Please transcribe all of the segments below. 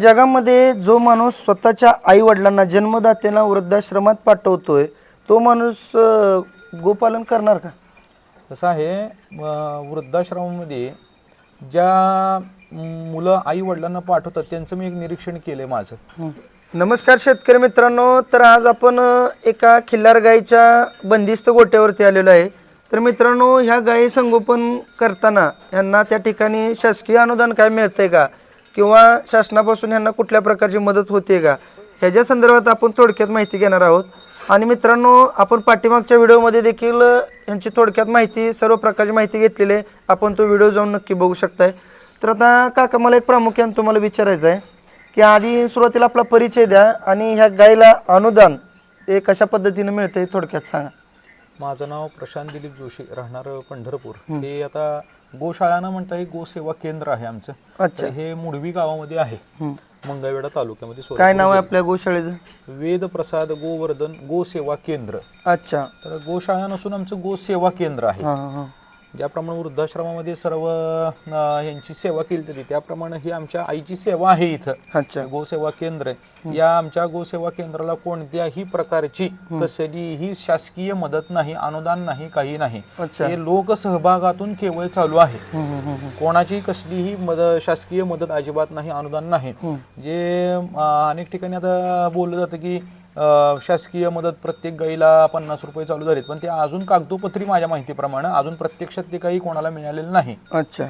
जगामध्ये जो माणूस स्वतःच्या आई वडिलांना जन्मदात्यांना वृद्धाश्रमात पाठवतोय तो माणूस अं, गोपालन करणार का? कसं आहे अं, वृद्धाश्रमामध्ये ज्या मुलं आई वडिलांना पाठवतात त्यांचं मी एक निरीक्षण केलंय माझं. नमस्कार शेतकरी मित्रांनो तर आज आपण अ, एका खिल्लार गायीच्या बंदिस्त गोट्यावरती आलेलो आहे. तर मित्रांनो ह्या गायी संगोपन करताना यांना त्या ठिकाणी शासकीय अनुदान काय मिळतंय का? किंवा शासनापासून यांना कुठल्या प्रकारची मदत होते का? ह्याच्या संदर्भात आपण थोडक्यात माहिती घेणार आहोत. आणि मित्रांनो आपण पाठीमागच्या व्हिडिओमध्ये देखील यांची थोडक्यात माहिती सर्व प्रकारची माहिती घेतलेली आहे. आपण तो व्हिडिओ जाऊन नक्की बघू शकताय. तर आता काका मला एक प्रामुख्याने तुम्हाला विचारायचं आहे की आधी सुरुवातीला आपला परिचय द्या आणि ह्या गायीला अनुदान हे कशा पद्धतीने मिळतंय थोडक्यात सांगा. माझं नाव प्रशांत दिलीप जोशी राहणार पंढरपूर. हे आता गोशाळानं म्हणता हे गोसेवा केंद्र आहे आमचं. अच्छा. हे मुडवी गावामध्ये आहे. मंगळवेढा तालुक्यामध्ये सोलापूर काय नाव आहे आपल्या गोशाळेचं. वेद प्रसाद गोवर्धन गोसेवा केंद्र. अच्छा. तर गोशाळा नसून आमचं गोसेवा केंद्र आहे. हां हां हां. ज्याप्रमाणे वृद्धाश्रमामध्ये सर्व यांची सेवा केली जाते त्याप्रमाणे ही आमच्या आईची सेवा आहे इथं. अच्छा. गोसेवा केंद्र. या आमच्या गोसेवा केंद्राला कोणत्याही प्रकारची कसलीही शासकीय मदत नाही अनुदान नाही काही नाही. हे लोकसहभागातून केवळ चालू आहे. कोणाची कसलीही मदत शासकीय मदत अजिबात नाही अनुदान नाही. जे अनेक ठिकाणी आता बोललं जातं की शासकीय मदत प्रत्येक गाईला पन्नास रुपये चालू झालेत. पण ते अजून कागदोपत्री माझ्या माहितीप्रमाणे अजून प्रत्यक्षात ते काही कोणाला मिळालेलं नाही. अच्छा.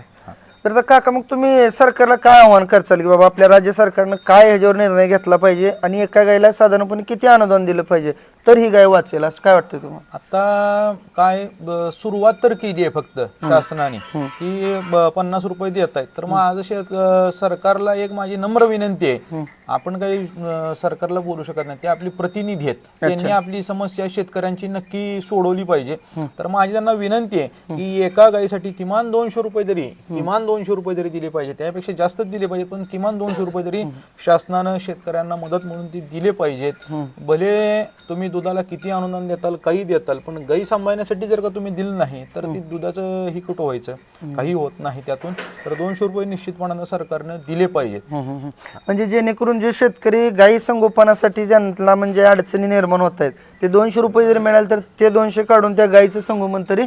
तर आता काका मग तुम्ही सरकारला काय आव्हान करचाल की बाबा आपल्या राज्य सरकारनं काय ह्याच्यावर निर्णय घेतला पाहिजे आणि एका गाईला साधारणपणे किती अनुदान दिलं पाहिजे? तर ही गाय वाचेल असं काय वाटतं तुम्हाला? आता काय ब- सुरुवात तर केली आहे फक्त शासनाने. की ब- पन्नास रुपये देत आहेत. तर माझं शेत अं, सरकारला एक माझी नम्र विनंती आहे. आपण काही अं, सरकारला बोलू शकत नाही. ते आपली प्रतिनिधी आहेत. त्यांनी आपली समस्या शेतकऱ्यांची नक्की सोडवली पाहिजे. तर माझी त्यांना विनंती आहे की एका गायीसाठी किमान दोनशे रुपये तरी किमान दोनशे रुपये तरी दिले पाहिजे. त्यापेक्षा जास्तच दिले पाहिजे पण किमान दोनशे रुपये तरी शासनानं शेतकऱ्यांना मदत म्हणून ती दिले पाहिजेत. भले तुम्ही दुधाला किती अनुदान देताल काही देताल पण गाई सांभाळण्यासाठी जर का तुम्ही दिलं नाही तर ती दुधाचं ही कुठं व्हायचं? काही होत नाही त्यातून. तर दोनशे रुपये निश्चितपणानं सरकारनं दिले पाहिजेत म्हणजे जेणेकरून जे शेतकरी गायी संगोपनासाठी ज्यांना म्हणजे अडचणी निर्माण होत आहेत ते दोनशे रुपये जर मिळाले तर ते दोनशे काढून त्या गायीचं संगोपन तरी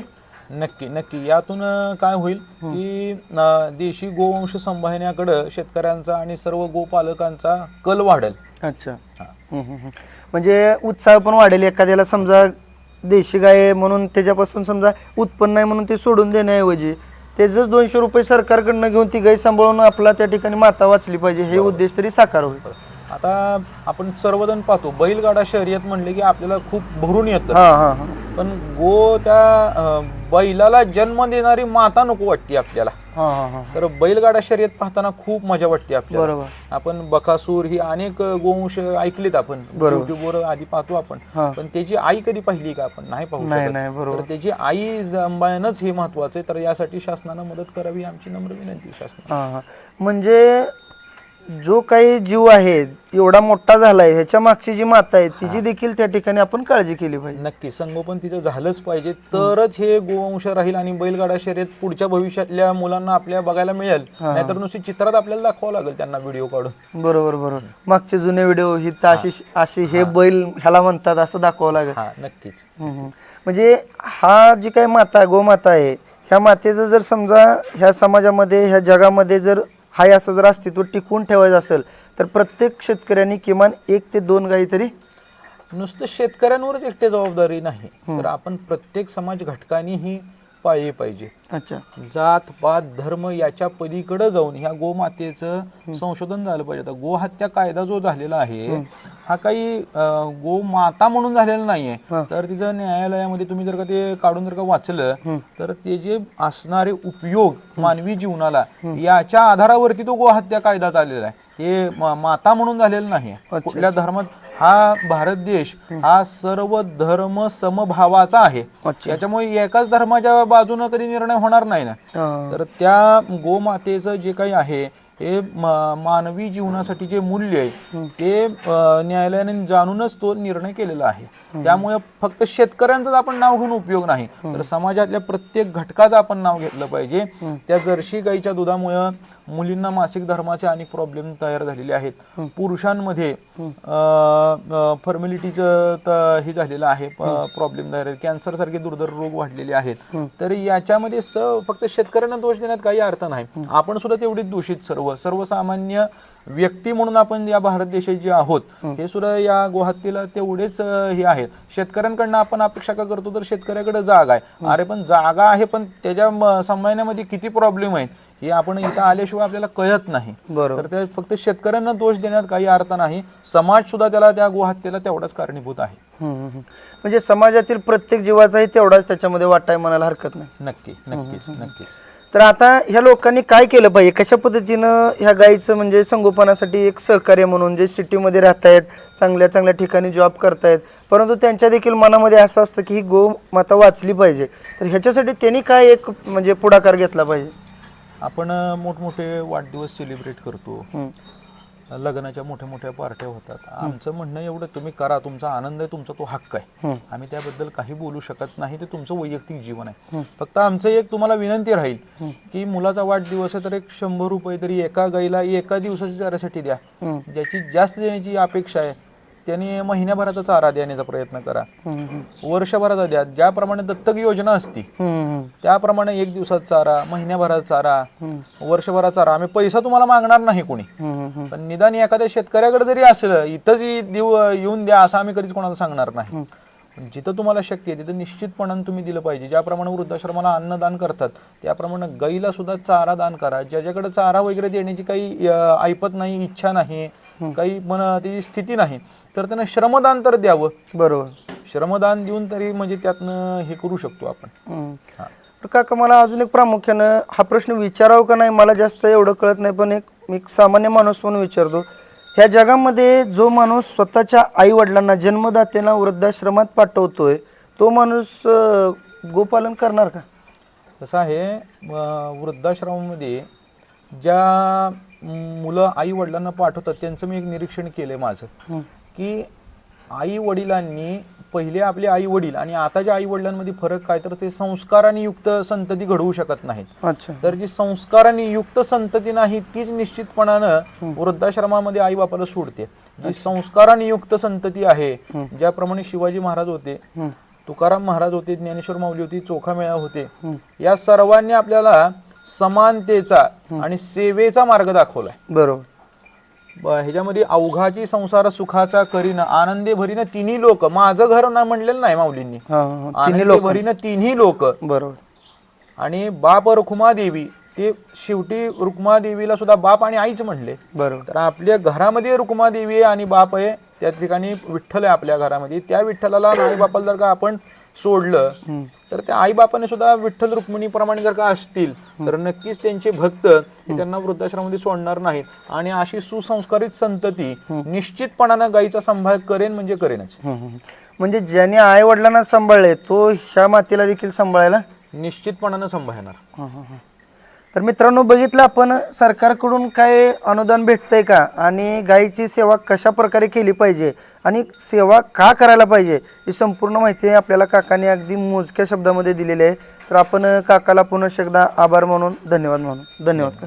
नक्की नक्की. यातून काय होईल की देशी गोवंश सांभाळण्याकडं शेतकऱ्यांचा आणि सर्व गोपालकांचा कल वाढेल. अच्छा. म्हणजे उत्साह पण वाढेल एखाद्याला समजा देशी गाय म्हणून त्याच्यापासून समजा उत्पन्न आहे म्हणून ते सोडून देण्याऐवजी त्याचंच दोनशे रुपये सरकारकडनं घेऊन ती गाय सांभाळून आपला त्या ठिकाणी माता वाचली पाहिजे हे उद्देश तरी साकार होईल. आता आपण सर्वजण पाहतो बैलगाडा शर्यत म्हणले की आपल्याला खूप भरून येतं. पण गो त्या बैलाला जन्म देणारी माता नको वाटते आपल्याला. हा हा हा. तर बैलगाडा शर्यत पाहताना खूप मजा वाटते आपल्याला. बरोबर. आपण बकासूर ही अनेक गोवंश ऐकलेत आपण. युट्यूबवर आधी पाहतो आपण. हा. पण त्याची आई कधी पाहिली का आपण? नाही पाहू नाही शकत. नाही बरोबर. तर त्याची आई जंबायनच हे महत्वाचं आहे. तर यासाठी शासनानं मदत करावी आमची नम्र विनंती आहे शासनाला. हा हा. म्हणजे जो काही जीव आहे एवढा मोठा झालाय ह्याच्या मागची जी माता आहे तिची देखील त्या ठिकाणी आपण काळजी केली पाहिजे. नक्की संगोपन तिथं झालंच पाहिजे. तरच हे गोवंश राहील आणि बैलगाडा शर्यत पुढच्या भविष्यातल्या मुलांना आपल्या बघायला मिळेल. नाहीतर नुसती चित्रात आपल्याला दाखवावं लागेल त्यांना व्हिडिओ काढून. बरोबर बरोबर. मागचे जुने व्हिडिओ ही तर अशी अशी हे बैल ह्याला म्हणतात असं दाखवावं लागेल. हा नक्कीच. हम्म. म्हणजे हा जी काही माता गोमाता आहे ह्या मातेचं जर समजा ह्या समाजामध्ये ह्या जगामध्ये जर हाय असं जर अस्तित्व टिकवून ठेवायचं असेल तर प्रत्येक शेतकऱ्यांनी किमान एक ते दोन गायी तरी नुसतं शेतकऱ्यांवरच एकटे जबाबदारी नाही. तर आपण प्रत्येक समाज घटकांनी ही पाळली पाहिजे. अच्छा. जात पात धर्म याच्या पलीकडे जाऊन ह्या गोमातेचं संशोधन झालं पाहिजे. आता गोहत्या कायदा जो झालेला आहे हा काही गोमाता म्हणून झालेला नाहीये. तर तिथं न्यायालयामध्ये तुम्ही जर का ते काढून जर का वाचलं तर ते जे असणारे उपयोग मानवी जीवनाला याच्या आधारावरती तो गोहत्या कायदा चाललेला आहे. हे माता म्हणून झालेलं नाही कुठल्या धर्मात हा भारत देश हा सर्व धर्म समभावाचा आहे अच्छा. याच्यामुळे एकाच धर्माच्या बाजूने कधी निर्णय होणार नाही ना. तर त्या गोमातेचं जे काही आहे हे मानवी जीवनासाठी जे मूल्य आहे ते न्यायालयाने जाणूनच तो निर्णय केलेला आहे त्यामुळे फक्त शेतकऱ्यांचंच आपण नाव घेऊन उपयोग नाही. तर समाजातल्या प्रत्येक घटकाचं आपण नाव घेतलं पाहिजे. त्या जर्शी गाईच्या दुधामुळं मुलींना मासिक धर्माचे अनेक प्रॉब्लेम तयार झालेले आहेत. पुरुषांमध्ये फॉर्मॅलिटीचं हे झालेलं आहे. प्रॉब्लेम तयार आहे कॅन्सर सारखे दुर्धर रोग वाढलेले आहेत. तर याच्यामध्ये स फक्त शेतकऱ्यांना दोष देण्यात काही अर्थ नाही. आपण सुद्धा तेवढीच दूषित सर्व सर्वसामान्य व्यक्ती म्हणून आपण या भारत देशात जे आहोत हे सुद्धा या गुवाहाटीला तेवढेच हे आहेत शेतकऱ्यांकडनं आपण अपेक्षा का करतो? तर शेतकऱ्याकडे जागा आहे. अरे पण जागा आहे पण त्याच्या सांभाळण्यामध्ये किती प्रॉब्लेम आहेत? हे आपण इथं आल्याशिवाय आपल्याला कळत नाही. बरोबर. तर ते फक्त शेतकऱ्यांना दोष देण्यात काही अर्थ नाही. समाज सुद्धा त्याला त्या गुवाहाटीला तेवढाच कारणीभूत आहे. म्हणजे समाजातील प्रत्येक जीवाचाही तेवढाच त्याच्यामध्ये वाटाय म्हणायला हरकत नाही. नक्की नक्कीच नक्कीच. तर आता ह्या लोकांनी काय केलं पाहिजे? कशा पद्धतीनं ह्या गायीचं म्हणजे संगोपनासाठी एक सहकार्य म्हणून जे सिटीमध्ये राहतायत चांगल्या चांगल्या ठिकाणी जॉब करतायत परंतु त्यांच्या देखील मनामध्ये असं असतं की ही गो माता वाचली पाहिजे. तर ह्याच्यासाठी त्यांनी काय एक म्हणजे पुढाकार घेतला पाहिजे? आपण मोठमोठे वाढदिवस सेलिब्रेट करतो. लग्नाच्या मोठ्या मोठ्या पार्ट्या होतात. आमचं म्हणणं एवढं तुम्ही करा तुमचा आनंद आहे तुमचा तो हक्क आहे. आम्ही त्याबद्दल काही बोलू शकत नाही ते तुमचं वैयक्तिक जीवन आहे. फक्त आमचं एक तुम्हाला विनंती राहील की मुलाचा वाढदिवस आहे तर एक शंभर रुपये तरी एका गाईला एका दिवसाच्या चाऱ्यासाठी द्या. ज्याची जास्त देण्याची अपेक्षा आहे त्यांनी महिन्याभराचा चारा देण्याचा प्रयत्न करा. वर्षभराचा द्या. ज्याप्रमाणे दत्तक योजना असती. त्याप्रमाणे एक दिवसात चारा महिन्याभरात चारा वर्षभरात चारा. आम्ही पैसा तुम्हाला मागणार नाही कोणी. पण निदान एखाद्या शेतकऱ्याकडे जरी असलं इथंच येऊन द्या असं आम्ही कधीच कोणाला सांगणार नाही. जिथं तुम्हाला शक्य आहे तिथं निश्चितपणाने तुम्ही दिलं पाहिजे. ज्याप्रमाणे वृद्धाश्रमाला अन्नदान करतात त्याप्रमाणे गाईला सुद्धा चारा दान करा. ज्याच्याकडे चारा वगैरे देण्याची काही ऐपत नाही इच्छा नाही काही मन त्याची स्थिती नाही. तर त्यांना श्रमदान तर द्यावं. बरोबर. श्रमदान देऊन तरी म्हणजे त्यातनं हे करू शकतो आपण. हम्म. हा. तर काका मला अजून एक प्रामुख्यानं हा प्रश्न विचारावं का नाही मला जास्त एवढं कळत नाही पण एक मी एक सामान्य माणूस म्हणून विचारतो. ह्या जगामध्ये जो माणूस स्वतःच्या आई वडिलांना जन्मदात्यांना वृद्धाश्रमात पाठवतोय तो माणूस अं, गोपालन करणार का? कसं आहे अं, वृद्धाश्रमामध्ये ज्या मुलं आई वडिलांना पाठवतात त्यांचं मी एक निरीक्षण केलंय माझं. की आई वडिलांनी पहिले आपले आई वडील आणि आताच्या आई वडिलांमध्ये फरक काय तर ते संस्काराने युक्त संतती घडवू शकत नाहीत. अच्छा. तर जी संस्काराने युक्त संतती नाही तीच निश्चितपणानं वृद्धाश्रमामध्ये आई बापाला सोडते. जी संस्काराने युक्त संतती आहे ज्याप्रमाणे शिवाजी महाराज होते. तुकाराम महाराज होते ज्ञानेश्वर माऊली होती चोखा मेळा होते या सर्वांनी आपल्याला समानतेचा आणि सेवेचा मार्ग दाखवलाय. बरोबर. ह्याच्यामध्ये अवघाची संसार सुखाचा करीन आनंदे भरीन तिन्ही लोक माझं घर ना म्हणलेलं नाही माऊलींनी. हा हा, हा आनंदे लोक. भरीन तिन्ही लोक. बरोबर. आणि बाप रुक्मादेवी ते शेवटी रुक्मादेवीला सुद्धा बाप आणि आईच म्हणले. बरोबर. तर आपल्या घरामध्ये रुक्मादेवी आहे आणि बाप आहे त्या ठिकाणी विठ्ठल आहे आपल्या घरामध्ये. त्या विठ्ठलाला आई बापाला जर का आपण सोडलं तर त्या आई बापाने सुद्धा विठ्ठल रुक्मिणीप्रमाणे जर का असतील तर नक्कीच त्यांचे भक्त त्यांना वृद्धाश्रमामध्ये सोडणार नाहीत. आणि अशी सुसंस्कारित संतती निश्चितपणानं गायीचा सांभाळ करेन म्हणजे करेनच. म्हणजे ज्याने आई वडिलांना सांभाळले तो ह्या मातेला देखील सांभाळायला? निश्चितपणानं सांभाळणार. तर मित्रांनो बघितलं आपण सरकारकडून काय अनुदान भेटतंय का? आणि गायीची सेवा कशा प्रकारे केली पाहिजे? आणि सेवा का करायला पाहिजे? ही संपूर्ण माहिती आपल्याला काकाने अगदी मोजक्या शब्दामध्ये दिलेली आहे. तर आपण काकाला पुन्हा एकदा आभार म्हणून धन्यवाद म्हणून धन्यवाद